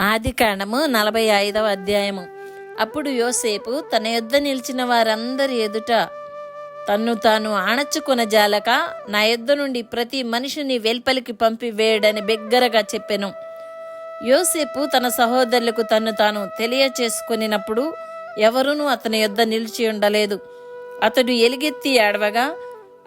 ఆది కాండము నలభై ఐదవ అధ్యాయము. అప్పుడు యోసేపు తన యొద్ద నిలిచిన వారందరి ఎదుట తన్ను తాను ఆణచుకొన జాలక నా యొద్ద నుండి ప్రతి మనిషిని వెల్పలికి పంపివేయడని బిగ్గరగా చెప్పెను. యోసేపు తన సహోదరులకు తన్ను తాను తెలియచేసుకొనినప్పుడు ఎవరునూ అతని యొద్ద నిలిచి ఉండలేదు. అతడు ఎలుగెత్తి ఏడవగా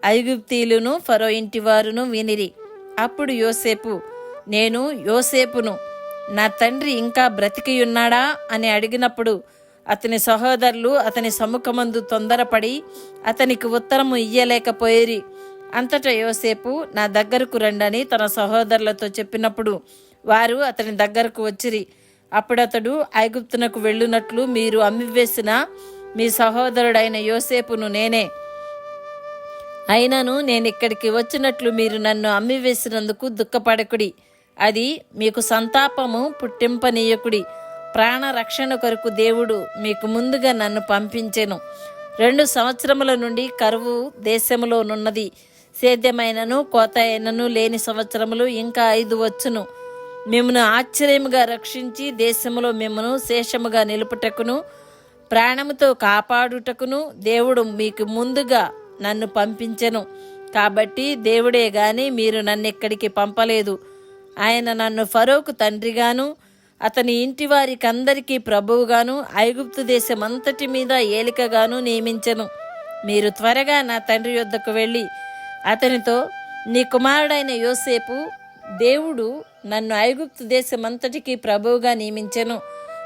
ఐగుప్తీయులను ఫరో ఇంటివారును వినిరి. అప్పుడు యోసేపు నేను యోసేపును నా తండ్రి ఇంకా బ్రతికియున్నాడా అని అడిగినప్పుడు అతని సహోదరులు అతని సముఖమందు తొందరపడి అతనికి ఉత్తరము ఇయ్యలేకపోయేరి. అంతటా యోసేపు నా దగ్గరకు రండని తన సహోదరులతో చెప్పినప్పుడు వారు అతని దగ్గరకు వచ్చిరి. అప్పుడతడు ఐగుప్తునకు వెళ్ళునట్లు మీరు అమ్మివేసిన మీ సహోదరుడైన యోసేపును నేనే. అయినను నేను ఇక్కడికి వచ్చినట్లు మీరు నన్ను అమ్మివేసినందుకు దుఃఖపడకుడి. అది మీకు సంతాపము పుట్టింపనీయకుడి ప్రాణ రక్షణ కొరకు దేవుడు మీకు ముందుగా నన్ను పంపించెను. రెండు సంవత్సరముల నుండి కరువు దేశములోనున్నది సేద్యమైనను కోత అయినను లేని సంవత్సరములు ఇంకా ఐదు వచ్చును. మిమ్మను ఆశ్చర్యముగా రక్షించి దేశములో మిమ్మను శేషముగా నిలుపుటకును ప్రాణముతో కాపాడుటకును దేవుడు మీకు ముందుగా నన్ను పంపించెను. కాబట్టి దేవుడే గాని మీరు నన్ను ఇక్కడికి పంపలేదు. ఆయన నన్ను ఫరోకు తండ్రిగాను అతని ఇంటి వారికి అందరికీ ప్రభువుగాను ఐగుప్తు దేశం అంతటి మీద ఏలికగాను నియమించెను. మీరు త్వరగా నా తండ్రి యొద్దకు వెళ్ళి అతనితో నీ కుమారుడైన యోసేపు దేవుడు నన్ను ఐగుప్తు దేశం అంతటికి ప్రభువుగా నియమించెను.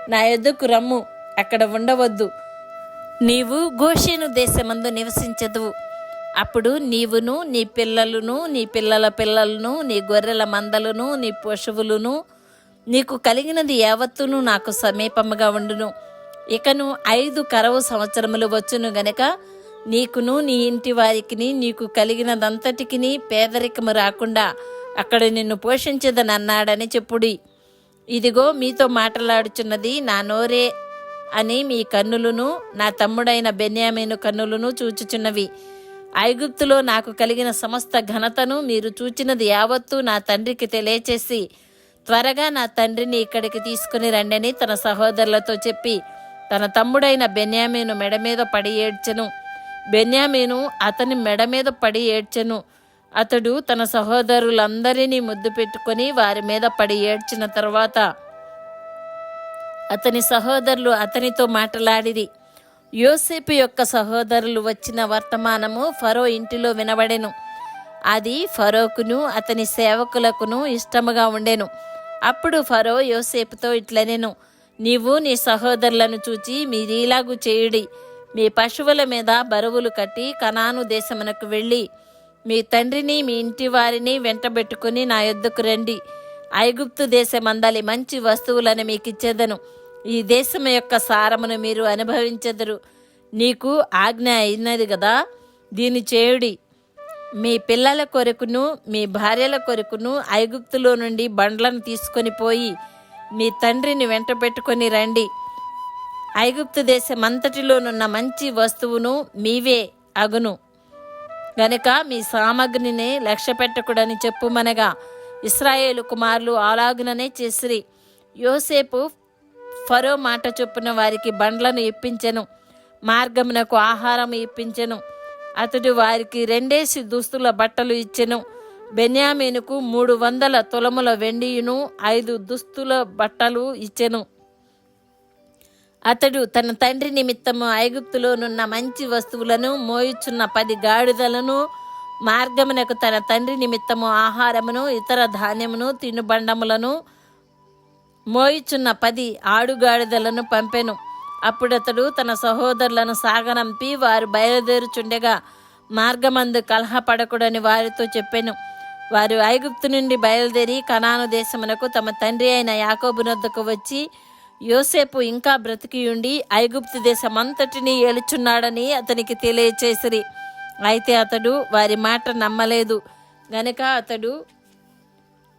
నా యొద్దకు రమ్ము అక్కడ ఉండవద్దు. నీవు గోషేను దేశమందు నివసించదువు. అప్పుడు నీవును నీ పిల్లలను నీ పిల్లల పిల్లలను నీ గొర్రెల మందలను నీ పశువులను నీకు కలిగినది యావత్తును నాకు సమీపముగా ఉండును. ఇకను ఐదు కరవు సంవత్సరములు వచ్చును గనక నీకును నీ ఇంటి వారికిని నీకు కలిగినదంతటికిని పేదరికము రాకుండా అక్కడ నిన్ను పోషించదనన్నాడని చెప్పుడి. ఇదిగో మీతో మాట్లాడుచున్నది నా నోరే అని మీ కన్నులను నా తమ్ముడైన బెన్యామీను కన్నులను చూచుచున్నవి. ఐగుప్తులో నాకు కలిగిన సమస్త ఘనతను మీరు చూచినది యావత్తు నా తండ్రికి తెలియచేసి త్వరగా నా తండ్రిని ఇక్కడికి తీసుకుని రండని తన సహోదరులతో చెప్పి తన తమ్ముడైన బెన్యామీను మెడ మీద పడి ఏడ్చెను. బెన్యామీను అతని మెడ మీద పడి ఏడ్చెను. అతడు తన సహోదరులందరినీ ముద్దు పెట్టుకొని వారి మీద పడి ఏడ్చిన తర్వాత అతని సహోదరులు అతనితో మాట్లాడిరి. యోసేపు యొక్క సహోదరులు వచ్చిన వర్తమానము ఫరో ఇంటిలో వినబడెను. అది ఫరోకును అతని సేవకులకును ఇష్టముగా ఉండెను. అప్పుడు ఫరో యోసేపుతో ఇట్లనెను నీవు నీ సహోదరులను చూచి మీరీలాగు చేయుడి. మీ పశువుల మీద బరువులు కట్టి కనాను దేశమునకు వెళ్ళి మీ తండ్రిని మీ ఇంటి వారిని వెంటబెట్టుకుని నా యొద్దకు రండి. ఐగుప్తు దేశమందలి మంచి వస్తువులను మీకు ఇచ్చేదను ఈ దేశం యొక్క సారమును మీరు అనుభవించదురు. నీకు ఆజ్ఞ అయినది కదా దీని చేయుడి మీ పిల్లల కొరకును మీ భార్యల కొరకును ఐగుప్తులో నుండి బండ్లను తీసుకొని పోయి మీ తండ్రిని వెంట పెట్టుకొని రండి. ఐగుప్తు దేశమంతటిలోనున్న మంచి వస్తువును మీవే అగును. గనుక మీ సామగ్రిని లక్ష్య పెట్టకుడని చెప్పుమనగా ఇస్రాయేలు కుమారులు అలాగుననే చేసిరి. యోసేపు ఫరో మాట చొప్పున వారికి బండ్లను ఇప్పించెను మార్గమునకు ఆహారం ఇప్పించెను. అతడు వారికి రెండేసి దుస్తుల బట్టలు ఇచ్చెను. బెన్యామీనుకు మూడు వందల తులముల వెండియును ఐదు దుస్తుల బట్టలు ఇచ్చెను. అతడు తన తండ్రి నిమిత్తము ఐగుప్తులోనున్న మంచి వస్తువులను మోయుచున్న పది గాడిదలను మార్గమునకు తన తండ్రి నిమిత్తము ఆహారమును ఇతర ధాన్యమును తినుబండములను మోయిచున్న పది ఆడుగాడిదలను పంపెను. అప్పుడతడు తన సహోదరులను సాగనంపి వారు బయలుదేరుచుండగా మార్గమందు కలహపడకుడని వారితో చెప్పెను. వారు ఐగుప్తు నుండి బయలుదేరి కనాను దేశమునకు తమ తండ్రి అయిన యాకోబునొద్దకు వచ్చి యోసేపు ఇంకా బ్రతికియుండి ఐగుప్తు దేశమంతటినీ ఏలుచున్నాడని అతనికి తెలియచేసిరి. అయితే అతడు వారి మాట నమ్మలేదు. గనుక అతడు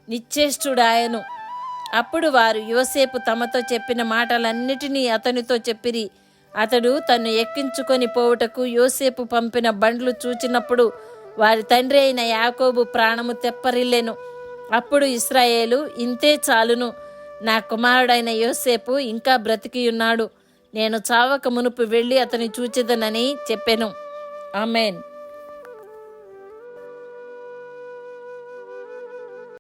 నిశ్చేష్టుడాయను. అప్పుడు వారు యోసేపు తమతో చెప్పిన మాటలన్నిటినీ అతనితో చెప్పిరి. అతడు తన్ను ఎక్కించుకొని పోవుటకు యోసేపు పంపిన బండ్లు చూచినప్పుడు వారి తండ్రి అయిన యాకోబు ప్రాణము తెప్పరిల్లెను. అప్పుడు ఇస్రాయేలు ఇంతే చాలును. నా కుమారుడైన యోసేపు ఇంకా బ్రతికి ఉన్నాడు నేను చావక మునుపు వెళ్ళి అతని చూచెదనని చెప్పెను. ఆమెన్.